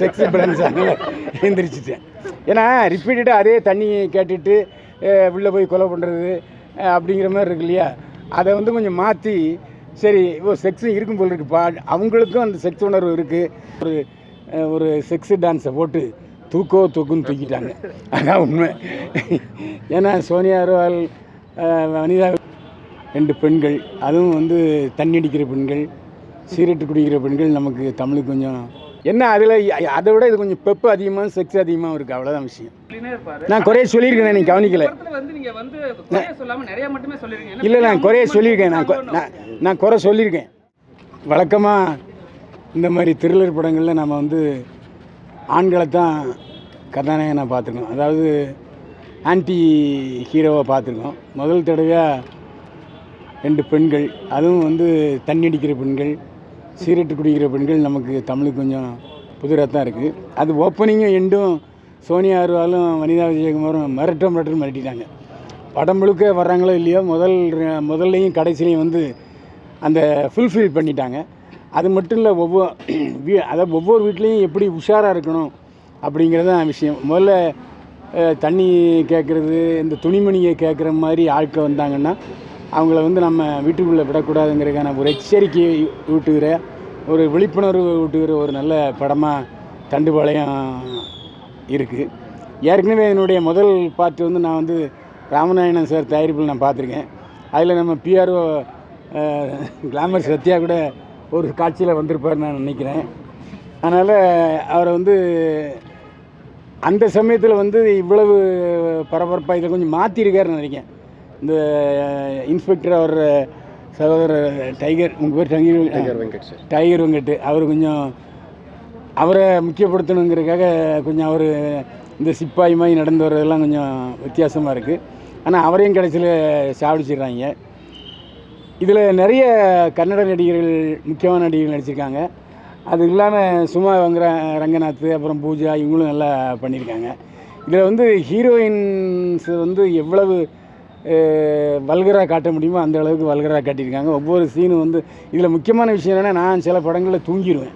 Sex balance எழுந்திரிச்சிட்டேன் ஏன்னா ரிப்பீட்டடாக அதே தண்ணியை கேட்டுட்டு உள்ளே போய் கொலை பண்ணுறது அப்படிங்கிற மாதிரி இருக்கு இல்லையா? அதை வந்து கொஞ்சம் மாற்றி சரி ஓ செக்ஸும் இருக்கும் போல் இருக்குப்பா அவங்களுக்கும் அந்த செக்ஸ் உணர்வு இருக்குது ஒரு ஒரு செக்ஸ் டான்ஸை போட்டு தூக்கோ தூக்குன்னு தூக்கிட்டாங்க. அதான் உண்மை. ஏன்னா சோனியா அருவால் வனிதா ரெண்டு பெண்கள். அதுவும் வந்து தண்ணி அடிக்கிற பெண்கள் சீரட்டு குடிக்கிற பெண்கள் நமக்கு தமிழுக்கு கொஞ்சம் என்ன அதில் அதை விட இது கொஞ்சம் பெப்பு அதிகமாக செக்ஸ் அதிகமாக இருக்குது அவ்வளோதான் விஷயம். நான் குறைய சொல்லியிருக்கேன் நீ கவனிக்கல. இல்லை நான் குறைய சொல்லியிருக்கேன். நான் நான் குறை சொல்லியிருக்கேன். வழக்கமாக இந்த மாதிரி த்ரில்லர் படங்களில் நம்ம வந்து ஆண்களை தான் கதாநாயகனாக பார்த்துருக்கோம். அதாவது ஆன்டி ஹீரோவை பார்த்துருக்கோம். முதல் தடவையாக ரெண்டு பெண்கள் அதுவும் வந்து தண்ணி அடிக்கிற பெண்கள் சிகரெட்டு குடிக்கிற பெண்கள் நமக்கு தமிழுக்கு கொஞ்சம் புதுராக தான் இருக்குது அது ஓப்பனிங்கும் எண்டும் சோனியா அருவாலும் வனிதா விஜயகுமாரும் மிரட்ட மிரட்டு மிரட்டிட்டாங்க. படம் முழுக்க வர்றாங்களோ இல்லையோ முதல் முதல்லையும் கடைசிலையும் வந்து அந்த ஃபுல்ஃபில் பண்ணிட்டாங்க. அது மட்டும் இல்லை ஒவ்வொரு வீ அதாவது ஒவ்வொரு வீட்லேயும் எப்படி உஷாராக இருக்கணும் அப்படிங்கிறது தான் விஷயம். முதல்ல தண்ணி கேட்குறது இந்த துணிமணியை கேட்குற மாதிரி ஆட்கள் வந்தாங்கன்னா அவங்கள வந்து நம்ம வீட்டுக்குள்ளே விடக்கூடாதுங்கிறதுக்கான ஒரு எச்சரிக்கையை ஊட்டுகிற ஒரு விழிப்புணர்வு ஊட்டுகிற ஒரு நல்ல படமாக தண்டுபாளையம் இருக்குது ஏற்கனவே என்னுடைய முதல் பார்ட் வந்து நான் வந்து ராமநாயணன் சார் தயாரிப்பில் நான் பார்த்துருக்கேன். அதில் நம்ம பிஆர்ஓ கிளாமர் சத்யா கூட ஒரு காட்சியில் வந்திருப்பார் நான் நினைக்கிறேன். அதனால் அவரை வந்து அந்த சமயத்தில் வந்து இவ்வளவு பரபரப்பாக இதை கொஞ்சம் மாற்றிருக்காருன்னு நினைக்கிறேன். இந்த இன்ஸ்பெக்டர் அவர் சகோதரர் டைகர் உங்கள் பேர் Tiger Venkat sir Tiger Venkat அவர் கொஞ்சம் அவரை முக்கியப்படுத்தணுங்கிறதுக்காக கொஞ்சம் அவர் இந்த சிப்பாய் மாதிரி நடந்து வர்றதெல்லாம் கொஞ்சம் வித்தியாசமாக இருக்குது ஆனால் அவரையும் கடைசியில் சாவடிச்சிடுறாங்க. இதில் நிறைய கன்னட நடிகர்கள் முக்கியமான நடிகர்கள் நடிச்சிருக்காங்க. அது இல்லாமல் சுமா வங்கிற ரங்கநாத் அப்புறம் பூஜா இவங்களும் நல்லா பண்ணியிருக்காங்க. இதில் வந்து ஹீரோயின்ஸ் வந்து எவ்வளவு வல்கராக காட்ட முடியுமோ அந்த அளவுக்கு வல்கராக காட்டியிருக்காங்க. ஒவ்வொரு சீனும் வந்து இதில் முக்கியமான விஷயம் என்னென்னா நான் சில படங்களில் தூங்கிடுவேன்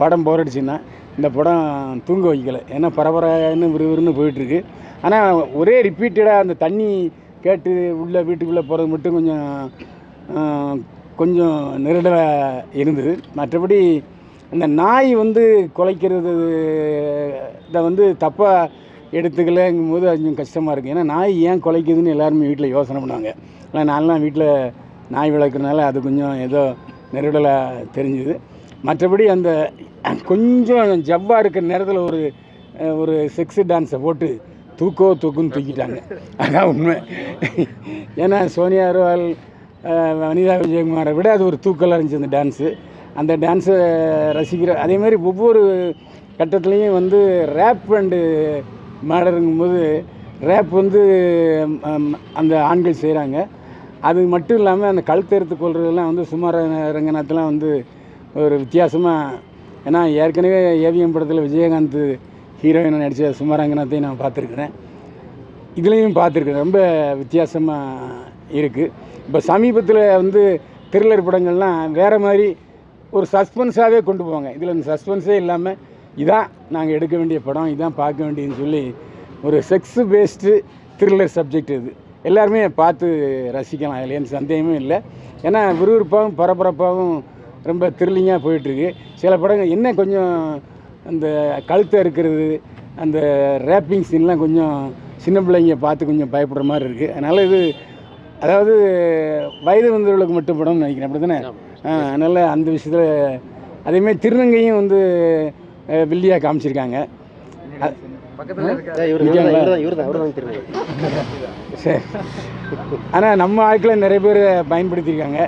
படம் போர் அடிச்சுன்னா இந்த படம் தூங்க வைக்கல. ஏன்னா பரபரன்னு விறுவிறுன்னு போயிட்டுருக்கு. ஆனால் ஒரே ரிப்பீட்டடாக அந்த தண்ணி கேட்டு உள்ளே வீட்டுக்குள்ளே போகிறது மட்டும் கொஞ்சம் கொஞ்சம் நெருடலாக இருந்தது. மற்றபடி அந்த நாய் வந்து குலைக்கிறது இதை வந்து தப்பாக எடுத்துக்கலங்கும் போது கொஞ்சம் கஷ்டமாக இருக்குது ஏன்னா நாய் ஏன் குலைக்குதுன்னு எல்லாருமே வீட்டில் யோசனை பண்ணுவாங்க. ஆனால் நான்லாம் வீட்டில் நாய் வளர்க்குறனால அது கொஞ்சம் ஏதோ நெருடலாக தெரிஞ்சுது. மற்றபடி அந்த கொஞ்சம் ஜவ்வாக இருக்கிற நேரத்தில் ஒரு ஒரு செக்ஸு டான்ஸை போட்டு தூக்கோ தூக்குன்னு தூக்கிட்டாங்க. அதான் உண்மை. ஏன்னா சோனியா அருவால் வனிதா விஜயகுமாரை விட அது ஒரு தூக்கலாக இருந்துச்சு அந்த டான்ஸு அந்த டான்ஸை ரசிக்கிற அதே மாதிரி ஒவ்வொரு கட்டத்துலேயும் வந்து ரேப் அண்டு மேடருங்கும்போது ரேப் வந்து அந்த ஆண்கள் செய்கிறாங்க அது மட்டும் இல்லாமல் அந்த கழுத்தெடுத்து கொள்றதெல்லாம் வந்து சுமார் ரங்கநாத்லாம் வந்து ஒரு வித்தியாசமாக ஏன்னா ஏற்கனவே ஏவிஎம் படத்தில் விஜயகாந்த் ஹீரோயினை நடித்த சுமாரங்கநாத்தையும் நான் பார்த்துருக்குறேன். இதுலேயும் பார்த்துருக்குறேன். ரொம்ப வித்தியாசமாக இருக்குது இப்போ சமீபத்தில் வந்து த்ரில்லர் படங்கள்லாம் வேறு மாதிரி ஒரு சஸ்பென்ஸாகவே கொண்டு போவாங்க. இதில் அந்த சஸ்பென்ஸே இல்லாமல் இதான் நாங்கள் எடுக்க வேண்டிய படம் இதான் பார்க்க வேண்டியதுன்னு சொல்லி ஒரு செக்ஸ் பேஸ்டு த்ரில்லர் சப்ஜெக்ட் இது. எல்லாருமே பார்த்து ரசிக்கலாம் அதில் எந்த சந்தேகமே இல்லை. ஏன்னா விறுவிறுப்பாகவும் பரபரப்பாகவும் ரொம்ப த்ரில்லிங்காக போயிட்டுருக்கு. சில படங்கள் என்ன கொஞ்சம் அந்த கழுத்தை இருக்கிறது அந்த ரேப்பிங் சீன்லாம் கொஞ்சம் சின்ன பிள்ளைங்க பார்த்து கொஞ்சம் பயப்படுற மாதிரி இருக்குது அதனால் இது அதாவது வயது வந்தவர்களுக்கு மட்டும் படம்னு நினைக்கிறேன். அப்படி தானே அதனால் அந்த விஷயத்தில் அதேமாதிரி திருநங்கையும் வந்து வில்லியாக காமிச்சிருக்காங்க. சரி. ஆனால் நம்ம ஆட்களை நிறைய பேர் பயன்படுத்தியிருக்காங்க.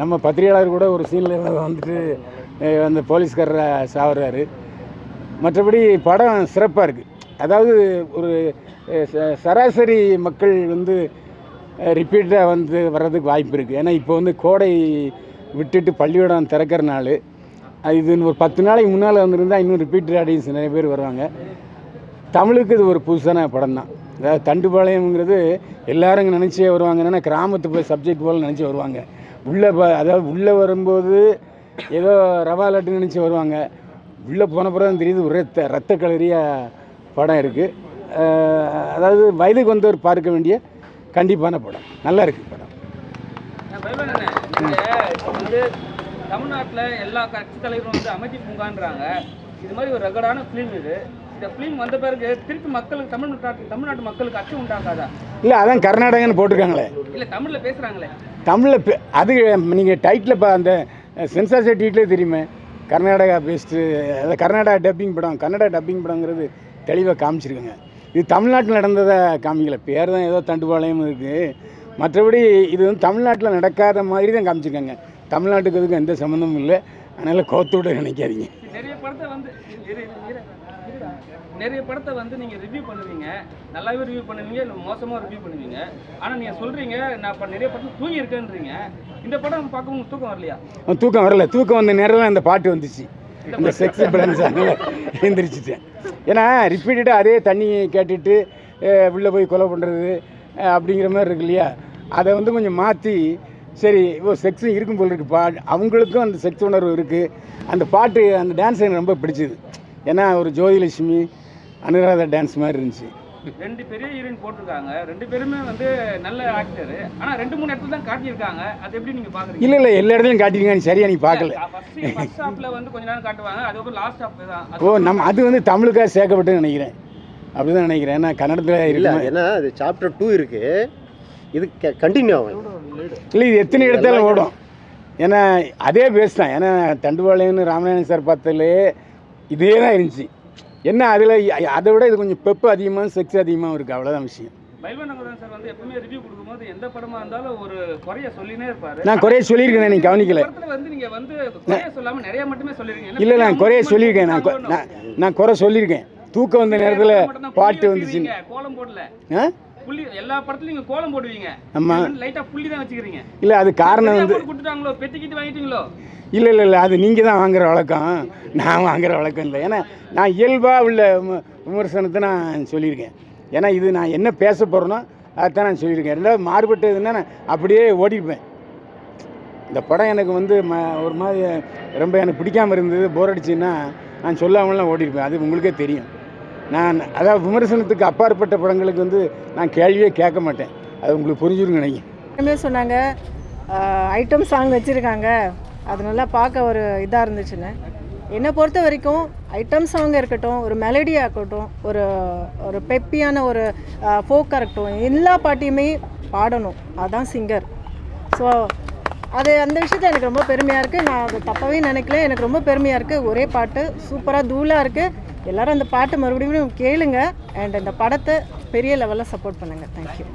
நம்ம பத்திரிகையாளர் கூட ஒரு சீனில் வந்துட்டு அந்த போலீஸ்காரரை சாவுறாரு. மற்றபடி படம் சிறப்பாக இருக்குது அதாவது ஒரு சராசரி மக்கள் வந்து ரிப்பீட்டாக வந்து வர்றதுக்கு வாய்ப்பு இருக்குது ஏன்னா இப்போ வந்து கோடை விட்டுட்டு பள்ளிக்கூடம் திறக்கிற அது இதுன்னு ஒரு பத்து நாளைக்கு முன்னால் வந்திருந்தால் இன்னும் ரிப்பீட்டட் ஆடியன்ஸ் நிறைய பேர் வருவாங்க. தமிழுக்கு இது ஒரு புதுசான படம் தான் அதாவது தண்டுபாளையம்ங்கிறது எல்லாரும் இங்கே நினச்சே வருவாங்க. என்னென்னா கிராமத்து போய் சப்ஜெக்ட் போல் நினச்சி வருவாங்க. உள்ளே ப அதாவது உள்ளே வரும்போது ஏதோ ரவா லட்டு நினச்சி வருவாங்க. உள்ளே போன பிறகு தான் தெரியுது ஒரு ரத்த ரத்த கலரியாக படம் இருக்குது அதாவது வயதுக்கு வந்தவர் பார்க்க வேண்டிய கண்டிப்பான படம். நல்லா இருக்குது படம். இப்போ தமிழ்நாட்டுல எல்லா கட்சி தலைவரும் வந்து அமைதி பூங்கான்றாங்க. இது மாதிரி ஒரு ரெகடான ஃபிலிம் இது. இந்த ஃபிலிம் வந்த பிறகு திருப்பி மக்களுக்கு தமிழ்நாட்டு தமிழ்நாட்டு மக்களுக்கு அச்சம் உண்டாக்காதா இல்லை அதான் கர்நாடகான்னு போட்டிருக்காங்களே. இல்ல தமிழ்ல பேசுறாங்களே. தமிழில் அது நீங்கள் டைட்டில் பா அந்த சென்சார் சர்டிஃபிகேட்லேயே தெரியுமே. கர்நாடகா பேஸ்டு அதாவது கர்நாடகா டப்பிங் படம் கன்னடா டப்பிங் படங்கிறது தெளிவாக காமிச்சிருக்குங்க. இது தமிழ்நாட்டில் நடந்ததை காமிக்கல. பேர் தான் ஏதோ தண்டுபாளையம் இருக்குது மற்றபடி இது வந்து தமிழ்நாட்டில் நடக்காத மாதிரி தான் காமிச்சிருக்காங்க. தமிழ்நாட்டுக்கு இதுக்கு எந்த சம்மந்தமும் இல்லை. அதனால் கோத்தோட நினைக்காதீங்க. நிறைய படத்தை வந்து. நிறைய படத்தை வந்து நீங்க ரிவ்யூ பண்ணுவீங்க. நல்லாவே ரிவ்யூ பண்ணுவீங்க இல்லை மோசமா ரிவ்யூ பண்ணுவீங்க. ஆனா நீங்க சொல்றீங்க நான் இப்போ நிறைய படத்தில் தூங்கி இருக்கேன்றீங்க. இந்த படம் பார்க்க உங்களுக்கு தூக்கம் வரலையா? தூக்கம் வரல. தூக்கம் வந்த நேரம் அந்த பாட்டு வந்துச்சு. இந்த செக்ஸ் அதனால் எழுந்திரிச்சிட்டேன் ஏன்னா ரிப்பீட்டடாக அதே தண்ணி கேட்டுட்டு உள்ளே போய் கொலை பண்ணுறது அப்படிங்கிற மாதிரி இருக்கு இல்லையா? அதை வந்து கொஞ்சம் மாற்றி சரி ஓ செக்ஸும் இருக்கும் போல் இருக்கு. பா அவங்களுக்கும் அந்த செக்ஸ் உணர்வு இருக்குது அந்த பாட்டு அந்த டான்ஸ் எனக்கு ரொம்ப பிடிச்சது. ஏன்னா ஒரு ஜோதிலட்சுமி அனுராதா டான்ஸ் மாதிரி இருந்துச்சு. ரெண்டு பெரிய ஹீரோயின் போட்டிருக்காங்க. ரெண்டு பேருமே வந்து நல்ல ஆக்டர் ஆனா ரெண்டு மூணு இடத்துல தான் காட்டியிருக்காங்க. அது எப்படி நீங்க பாக்குறீங்க? இல்லை இல்லை எல்லா இடத்துலையும் காட்டியிருக்காங்க. சரியா நீ பார்க்கல ஃபர்ஸ்ட் ஹாஃப்ல வந்து கொஞ்ச நேரம் காட்டுவாங்க. அதுக்கப்புறம் லாஸ்ட் ஹாஃப் தான். அது ஓ நம்ம அது வந்து தமிழுக்காக சேர்க்கப்பட்டு நினைக்கிறேன். அப்படிதான் நினைக்கிறேன். ஏன்னா கன்னடத்தில் இல்லை ஏன்னா அது சாப்டர் டூ இருக்கு. இது கண்டினியூ ஆகும். இல்லை இது எத்தனை இடத்துல ஓடும்? ஏன்னா அதே பேஸ் தான். ஏன்னா தண்டுபாளையம்னு ராமநாதன் சார் பார்த்ததுலே இதே தான் இருந்துச்சு. என்ன அதில் அதை விட இது கொஞ்சம் பெப்பு அதிகமாக செக்ஸ் அதிகமாக இருக்குது அவ்வளோதான் விஷயம். பைல்வானகுரன் சார் வந்து எப்பவுமே ரிவ்யூ கொடுக்கும்போது எந்த படமா இருந்தாலும் ஒரு குறைய சொல்லினே இருப்பாரு. நான் குறைய சொல்லியிருக்கேன் நீ கவனிக்கல இந்த படத்துல வந்து நீங்க வந்து குறைய சொல்லாம நிறைய மட்டுமே சொல்லிருக்கீங்க. இல்லை நான் குறைய சொல்லியிருக்கேன். நான் நான் குறை சொல்லியிருக்கேன். தூக்கம் வந்த நேரத்தில் பாட்டு வந்துச்சுன்னு. கோலம் போடல. புள்ளி எல்லா படத்துலயும் நீங்க கோலம் போடுவீங்க. ஆமா. லைட்டா புள்ளி தான் வச்சுக்கிறீங்க? இல்லை அது காரணம் வந்து கொடுத்துட்டாங்களோ? பெட்டிக்கிட்டு வாங்கிட்டீங்களோ? இல்லை இல்லை இல்லை அது நீங்கள் தான் வாங்குற வழக்கம். நான் வாங்குற வழக்கம் இல்லை. ஏன்னா நான் இயல்பாக உள்ள விம- விமர்சனத்தை நான் சொல்லியிருக்கேன். ஏன்னா இது நான் என்ன பேச போகிறேனோ அதைத்தான் நான் சொல்லியிருக்கேன். ரெண்டாவது மாறுபட்டதுன்னா நான் அப்படியே ஓடிப்பேன் இந்த படம் எனக்கு வந்து ம ஒரு மாதிரி ரொம்ப எனக்கு பிடிக்காம இருந்தது போர் அடிச்சுன்னா நான் சொல்லாமலாம் ஓடிருப்பேன். அது உங்களுக்கே தெரியும். நான் அதாவது விமர்சனத்துக்கு அப்பாற்பட்ட படங்களுக்கு வந்து நான் கேள்வியே கேட்க மாட்டேன். அது உங்களுக்கு புரிஞ்சுருங்க நினைக்கிறேன். எல்லாமே சொன்னாங்க ஐட்டம் சாங் வச்சுருக்காங்க. அது நல்லா பார்க்க ஒரு இதாக இருந்துச்சுன்னு. என்னை பொறுத்த வரைக்கும் ஐட்டம் சாங் இருக்கட்டும் ஒரு மெலடியாக இருக்கட்டும் ஒரு ஒரு பெப்பியான ஒரு ஃபோக்காக இருக்கட்டும் எல்லா பாட்டையுமே பாடணும். அதுதான் சிங்கர் ஸோ அது அந்த விஷயத்தில் எனக்கு ரொம்ப பெருமையாக இருக்குது நான் அது தப்பாகவே நினைக்கல. எனக்கு ரொம்ப பெருமையாக இருக்குது ஒரே பாட்டு சூப்பராக தூளாக இருக்குது எல்லாரும் அந்த பாட்டு மறுபடியும் கேளுங்க அண்ட் அந்த படத்தை பெரிய லெவலில் சப்போர்ட் பண்ணுங்கள் தேங்க்யூ